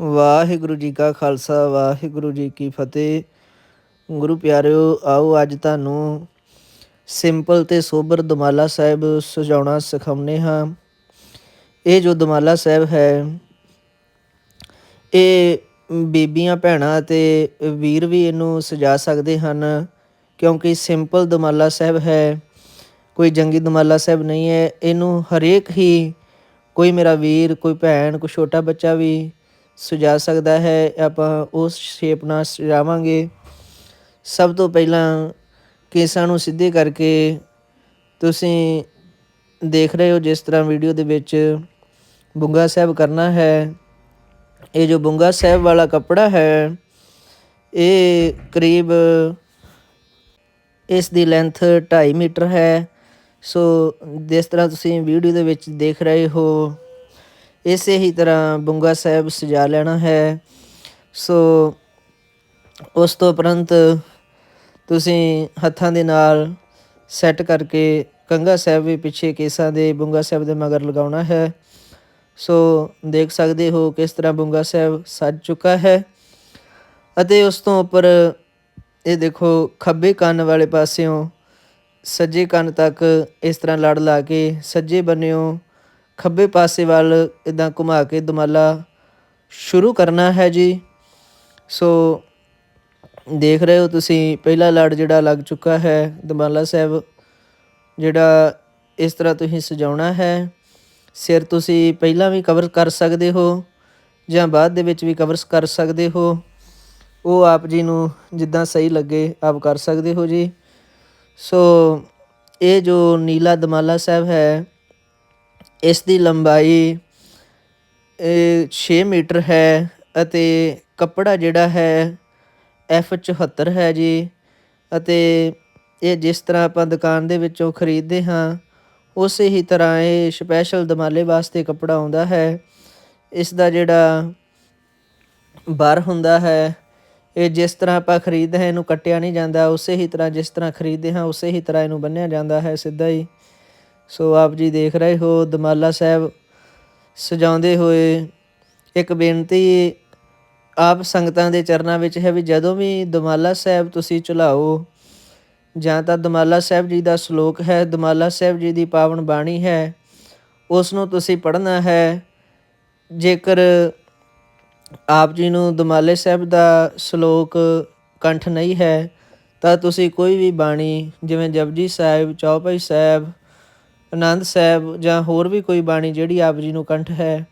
ਵਾਹਿਗੁਰੂ ਜੀ ਕਾ ਖਾਲਸਾ, ਵਾਹਿਗੁਰੂ ਜੀ ਕੀ ਫਤਿਹ। ਗੁਰੂ ਪਿਆਰਿਓ, ਆਓ ਅੱਜ ਤੁਹਾਨੂੰ ਸਿੰਪਲ ਤੇ ਸੋਬਰ ਦਮਾਲਾ ਸਾਹਿਬ ਸਜਾਉਣਾ ਸਿਖਾਉਨੇ ਹਾਂ। ਇਹ ਜੋ ਦਮਾਲਾ ਸਾਹਿਬ ਹੈ, ਇਹ ਬੀਬੀਆਂ, ਭੈਣਾਂ ਤੇ ਵੀਰ ਵੀ ਇਹਨੂੰ ਸਜਾ ਸਕਦੇ ਹਨ, ਕਿਉਂਕਿ ਸਿੰਪਲ ਦਮਾਲਾ ਸਾਹਿਬ ਹੈ, ਕੋਈ ਜੰਗੀ ਦਮਾਲਾ ਸਾਹਿਬ ਨਹੀਂ ਹੈ। ਇਹਨੂੰ ਹਰੇਕ ਹੀ ਕੋਈ ਮੇਰਾ ਵੀਰ, ਕੋਈ ਭੈਣ, ਕੋਈ ਛੋਟਾ ਬੱਚਾ ਵੀ ਸਜਾ ਸਕਦਾ ਹੈ, ਆਪਾਂ ਉਸ ਸ਼ੇਪ ਨਾਲ ਸਜਾਵਾਂਗੇ। ਸਭ ਤੋਂ ਪਹਿਲਾਂ ਕੇਸਾਂ ਨੂੰ ਸਿੱਧੇ ਕਰਕੇ ਤੁਸੀਂ ਦੇਖ ਰਹੇ ਹੋ, ਜਿਸ ਤਰ੍ਹਾਂ ਵੀਡੀਓ ਦੇ ਵਿੱਚ ਬੁੰਗਾ ਸਾਹਿਬ ਕਰਨਾ ਹੈ। ਇਹ ਜੋ ਬੁੰਗਾ ਸਾਹਿਬ ਵਾਲਾ ਕੱਪੜਾ ਹੈ, ਇਹ ਕਰੀਬ ਇਸ ਦੀ ਲੈਂਥ 2.5 ਮੀਟਰ ਹੈ। ਸੋ ਜਿਸ ਤਰ੍ਹਾਂ ਤੁਸੀਂ ਵੀਡੀਓ ਦੇ ਵਿੱਚ ਦੇਖ ਰਹੇ ਹੋ ਇਸੇ ਹੀ ਤਰ੍ਹਾਂ ਬੁੰਗਾ ਸਾਹਿਬ ਸਜਾ ਲੈਣਾ ਹੈ। ਸੋ ਉਸ ਤੋਂ ਉਪਰੰਤ ਤੁਸੀਂ ਹੱਥਾਂ ਦੇ ਨਾਲ ਸੈੱਟ ਕਰਕੇ ਕੰਗਾ ਸਾਹਿਬ ਵੀ ਪਿੱਛੇ ਕੇਸਾਂ ਦੇ ਬੁੰਗਾ ਸਾਹਿਬ ਦੇ ਮਗਰ ਲਗਾਉਣਾ ਹੈ। ਸੋ ਦੇਖ ਸਕਦੇ ਹੋ ਕਿਸ ਤਰ੍ਹਾਂ ਬੁੰਗਾ ਸਾਹਿਬ ਸੱਜ ਚੁੱਕਾ ਹੈ। ਅਤੇ ਉਸ ਤੋਂ ਉੱਪਰ ਇਹ ਦੇਖੋ ਖੱਬੇ ਕੰਨ ਵਾਲੇ ਪਾਸਿਓਂ ਸੱਜੇ ਕੰਨ ਤੱਕ ਇਸ ਤਰ੍ਹਾਂ ਲੜ ਲਾ ਕੇ ਸੱਜੇ ਬੰਨਿਓ ਖੱਬੇ ਪਾਸੇ ਵੱਲ ਇਦਾਂ ਘੁਮਾ ਕੇ ਦਮਾਲਾ ਸ਼ੁਰੂ ਕਰਨਾ ਹੈ ਜੀ। ਸੋ ਦੇਖ ਰਹੇ ਹੋ ਤੁਸੀਂ, ਪਹਿਲਾ ਲੜ ਜਿਹੜਾ ਲੱਗ ਚੁੱਕਾ ਹੈ ਦਮਾਲਾ ਸਾਹਿਬ, ਜਿਹੜਾ ਇਸ ਤਰ੍ਹਾਂ ਤੁਸੀਂ ਸਜਾਉਣਾ ਹੈ। ਸਿਰ ਤੁਸੀਂ ਪਹਿਲਾਂ ਵੀ ਕਵਰ ਕਰ ਸਕਦੇ ਹੋ ਜਾਂ ਬਾਅਦ ਦੇ ਵਿੱਚ ਵੀ ਕਵਰ ਕਰ ਸਕਦੇ ਹੋ। ਉਹ ਆਪ ਜੀ ਨੂੰ ਜਿੱਦਾਂ ਸਹੀ ਲੱਗੇ ਆਪ ਕਰ ਸਕਦੇ ਹੋ ਜੀ। ਸੋ ਇਹ ਜੋ ਨੀਲਾ ਦਮਾਲਾ ਸਾਹਿਬ ਹੈ ਇਸ ਦੀ ਲੰਬਾਈ ਇਹ 6 ਮੀਟਰ ਹੈ ਅਤੇ ਕੱਪੜਾ ਜਿਹੜਾ ਹੈ F74 ਹੈ ਜੀ। ਅਤੇ ਇਹ ਜਿਸ ਤਰ੍ਹਾਂ ਆਪਾਂ ਦੁਕਾਨ ਦੇ ਵਿੱਚੋਂ ਖਰੀਦਦੇ ਹਾਂ, ਉਸੇ ਹੀ ਤਰ੍ਹਾਂ ਇਹ ਸਪੈਸ਼ਲ ਦਮਾਲੇ ਵਾਸਤੇ ਕੱਪੜਾ ਆਉਂਦਾ ਹੈ। ਇਸ ਦਾ ਜਿਹੜਾ ਬਾਰ ਹੁੰਦਾ ਹੈ, ਇਹ ਜਿਸ ਤਰ੍ਹਾਂ ਆਪਾਂ ਖਰੀਦਦੇ ਹਾਂ, ਇਹਨੂੰ ਕੱਟਿਆ ਨਹੀਂ ਜਾਂਦਾ। ਉਸੇ ਹੀ ਤਰ੍ਹਾਂ ਜਿਸ ਤਰ੍ਹਾਂ ਖਰੀਦਦੇ ਹਾਂ, ਉਸੇ ਹੀ ਤਰ੍ਹਾਂ ਇਹਨੂੰ ਬੰਨਿਆ ਜਾਂਦਾ ਹੈ, ਸਿੱਧਾ ਹੀ। ਸੋ ਆਪ ਜੀ ਦੇਖ ਰਹੇ ਹੋ ਦਮਾਲਾ ਸਾਹਿਬ ਸਜਾਉਂਦੇ ਹੋਏ ਇੱਕ ਬੇਨਤੀ ਆਪ ਸੰਗਤਾਂ ਦੇ ਚਰਨਾਂ ਵਿੱਚ ਹੈ ਵੀ ਜਦੋਂ ਵੀ ਦਮਾਲਾ ਸਾਹਿਬ ਤੁਸੀਂ ਚਲਾਓ, ਜਾਂ ਤਾਂ ਦਮਾਲਾ ਸਾਹਿਬ ਜੀ ਦਾ ਸ਼ਲੋਕ ਹੈ, ਦਮਾਲਾ ਸਾਹਿਬ ਜੀ ਦੀ ਪਾਵਨ ਬਾਣੀ ਹੈ ਉਸ ਨੂੰ ਤੁਸੀਂ ਪੜ੍ਹਨਾ ਹੈ। ਜੇਕਰ ਆਪ ਜੀ ਨੂੰ ਦਮਾਲੇ ਸਾਹਿਬ ਦਾ ਸ਼ਲੋਕ ਕੰਠ ਨਹੀਂ ਹੈ, ਤਾਂ ਤੁਸੀਂ ਕੋਈ ਵੀ ਬਾਣੀ, ਜਿਵੇਂ ਜਪਜੀ ਸਾਹਿਬ, ਚੌਪਈ ਸਾਹਿਬ ਆਨੰਦ ਸਾਹਿਬ ਜਾਂ ਹੋਰ ਵੀ ਕੋਈ ਬਾਣੀ ਜਿਹੜੀ ਆਪ ਜੀ ਨੂੰ ਕੰਠ ਹੈ,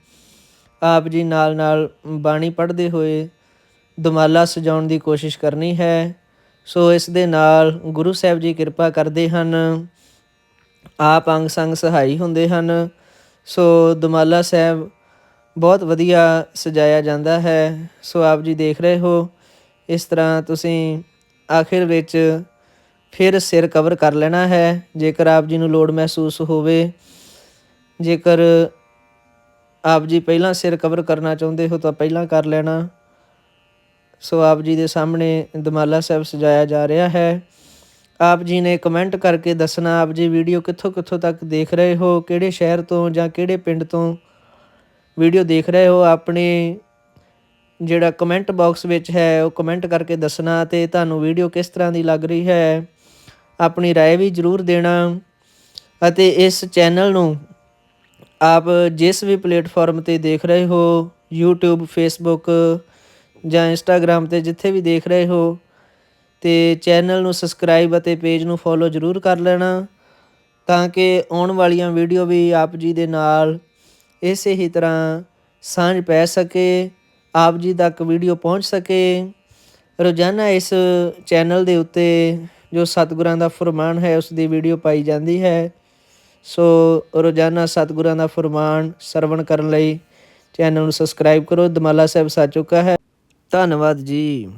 ਆਪ ਜੀ ਨਾਲ ਨਾਲ ਬਾਣੀ ਪੜ੍ਹਦੇ ਹੋਏ ਦਮਾਲਾ ਸਜਾਉਣ ਦੀ ਕੋਸ਼ਿਸ਼ ਕਰਨੀ ਹੈ, ਸੋ ਇਸ ਦੇ ਨਾਲ ਗੁਰੂ ਸਾਹਿਬ ਜੀ ਕਿਰਪਾ ਕਰਦੇ ਹਨ, ਆਪ ਅੰਗ ਸੰਗ ਸਹਾਈ ਹੁੰਦੇ ਹਨ, ਸੋ ਦਮਾਲਾ ਸਾਹਿਬ ਬਹੁਤ ਵਧੀਆ ਸਜਾਇਆ ਜਾਂਦਾ ਹੈ, ਸੋ ਆਪ ਜੀ ਦੇਖ ਰਹੇ ਹੋ, ਇਸ ਤਰ੍ਹਾਂ ਤੁਸੀਂ ਆਖਿਰ ਵਿੱਚ ਫਿਰ ਸਿਰ ਕਵਰ ਕਰ ਲੈਣਾ ਹੈ। ਜੇਕਰ ਆਪ ਜੀ ਨੂੰ ਲੋੜ ਮਹਿਸੂਸ ਹੋਵੇ, ਜੇਕਰ ਆਪ ਜੀ ਪਹਿਲਾਂ ਸਿਰ ਕਵਰ ਕਰਨਾ ਚਾਹੁੰਦੇ ਹੋ ਤਾਂ ਪਹਿਲਾਂ ਕਰ ਲੈਣਾ। ਸੋ ਆਪ ਜੀ ਦੇ ਸਾਹਮਣੇ ਦਮਾਲਾ ਸਾਹਿਬ ਸਜਾਇਆ ਜਾ ਰਿਹਾ ਹੈ। ਆਪ ਜੀ ਨੇ ਕਮੈਂਟ ਕਰਕੇ ਦੱਸਣਾ, ਆਪ ਜੀ ਵੀਡੀਓ ਕਿੱਥੋਂ ਕਿੱਥੋਂ ਤੱਕ ਦੇਖ ਰਹੇ ਹੋ? ਕਿਹੜੇ ਸ਼ਹਿਰ ਤੋਂ ਜਾਂ ਕਿਹੜੇ ਪਿੰਡ ਤੋਂ ਵੀਡੀਓ ਦੇਖ ਰਹੇ ਹੋ? ਆਪਣੇ ਜਿਹੜਾ ਕਮੈਂਟ ਬਾਕਸ ਵਿੱਚ ਹੈ, ਉਹ ਕਮੈਂਟ ਕਰਕੇ ਦੱਸਣਾ ਤੇ ਤੁਹਾਨੂੰ ਵੀਡੀਓ ਕਿਸ ਤਰ੍ਹਾਂ ਦੀ ਲੱਗ ਰਹੀ ਹੈ? ਆਪਣੀ رائے ਵੀ ਜ਼ਰੂਰ ਦੇਣਾ ਅਤੇ ਇਸ ਚੈਨਲ ਨੂੰ ਆਪ ਜਿਸ ਵੀ ਪਲੇਟਫਾਰਮ ਤੇ ਦੇਖ ਰਹੇ ਹੋ YouTube Facebook ਜਾਂ Instagram ਤੇ ਜਿੱਥੇ ਵੀ ਦੇਖ ਰਹੇ ਹੋ ਤੇ ਚੈਨਲ ਨੂੰ ਸਬਸਕ੍ਰਾਈਬ ਅਤੇ ਪੇਜ ਨੂੰ ਫੋਲੋ ਜ਼ਰੂਰ ਕਰ ਲੈਣਾ ਤਾਂ ਕਿ ਆਉਣ ਵਾਲੀਆਂ ਵੀਡੀਓ ਵੀ ਆਪ ਜੀ ਦੇ ਨਾਲ ਇਸੇ ਹੀ ਤਰ੍ਹਾਂ ਸਾਂਝ ਪੈ ਸਕੇ ਆਪ ਜੀ ਤੱਕ ਵੀਡੀਓ ਪਹੁੰਚ ਸਕੇ ਰੋਜ਼ਾਨਾ ਇਸ ਚੈਨਲ ਦੇ ਉੱਤੇ ਜੋ ਸਤਿਗੁਰਾਂ ਦਾ ਫਰਮਾਨ ਹੈ, ਉਸ ਦੀ ਵੀਡੀਓ ਪਾਈ ਜਾਂਦੀ ਹੈ। ਸੋ ਰੋਜ਼ਾਨਾ ਸਤਿਗੁਰਾਂ ਦਾ ਫਰਮਾਨ ਸਰਵਣ ਕਰਨ ਲਈ ਚੈਨਲ ਨੂੰ ਸਬਸਕ੍ਰਾਈਬ ਕਰੋ। ਦਮਾਲਾ ਸਾਹਿਬ ਸਾ ਚੁੱਕਾ ਹੈ। ਧੰਨਵਾਦ ਜੀ।